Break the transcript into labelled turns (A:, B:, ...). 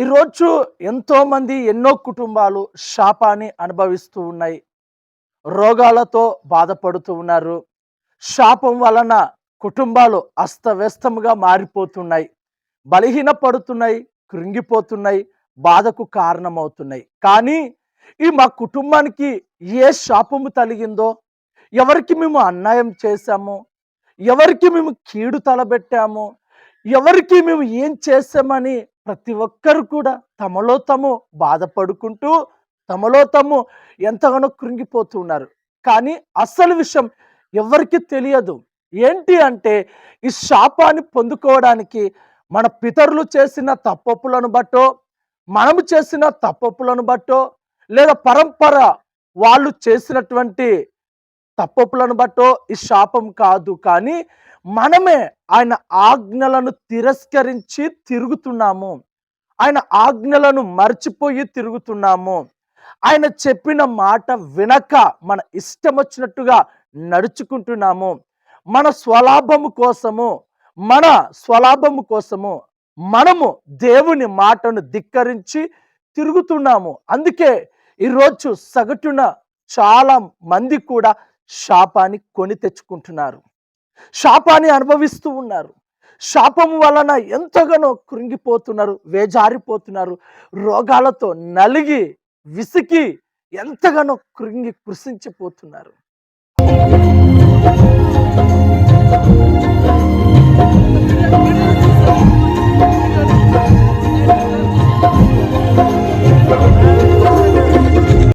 A: ఈరోజు ఎంతోమంది ఎన్నో కుటుంబాలు శాపాన్ని అనుభవిస్తూ ఉన్నాయి. రోగాలతో బాధపడుతూ ఉన్నారు. శాపం వలన కుటుంబాలు అస్తవ్యస్తముగా మారిపోతున్నాయి. బలహీన పడుతున్నాయి కృంగిపోతున్నాయి బాధకు కారణమవుతున్నాయి. కానీ ఈ మా కుటుంబానికి ఏ శాపము తలిగిందో ఎవరికి మేము అన్యాయం చేశాము ఎవరికి మేము కీడు తలబెట్టాము ఎవరికి మేము ఏం చేసామని ప్రతి ఒక్కరు కూడా తమలో తాము బాధపడుకుంటూ తమలో తాము ఎంతగానో కృంగిపోతూ ఉన్నారు. కానీ అసలు విషయం ఎవరికి తెలియదు. ఏంటి అంటే ఈ శాపాన్ని పొందుకోవడానికి మన పితరులు చేసిన తప్పప్పులను బట్టో మనము చేసిన తప్పప్పులను బట్టో లేదా పరంపర వాళ్ళు చేసినటువంటి తప్పొప్పులను బట్టో ఈ శాపం కాదు. కానీ మనమే ఆయన ఆజ్ఞలను తిరస్కరించి తిరుగుతున్నాము. ఆయన ఆజ్ఞలను మర్చిపోయి తిరుగుతున్నాము. ఆయన చెప్పిన మాట వినక మన ఇష్టం వచ్చినట్టుగా నడుచుకుంటున్నాము. మన స్వలాభము కోసము మన స్వలాభము కోసము మనము దేవుని మాటను ధిక్కరించి తిరుగుతున్నాము. అందుకే ఈరోజు సగటున చాలా మంది కూడా శాపాన్ని కొని తెచ్చుకుంటున్నారు. శాపాన్ని అనుభవిస్తూ ఉన్నారు. శాపం వలన ఎంతగానో కృంగిపోతున్నారు వేజారిపోతున్నారు. రోగాలతో నలిగి విసికి ఎంతగానో కృంగి కృషించిపోతున్నారు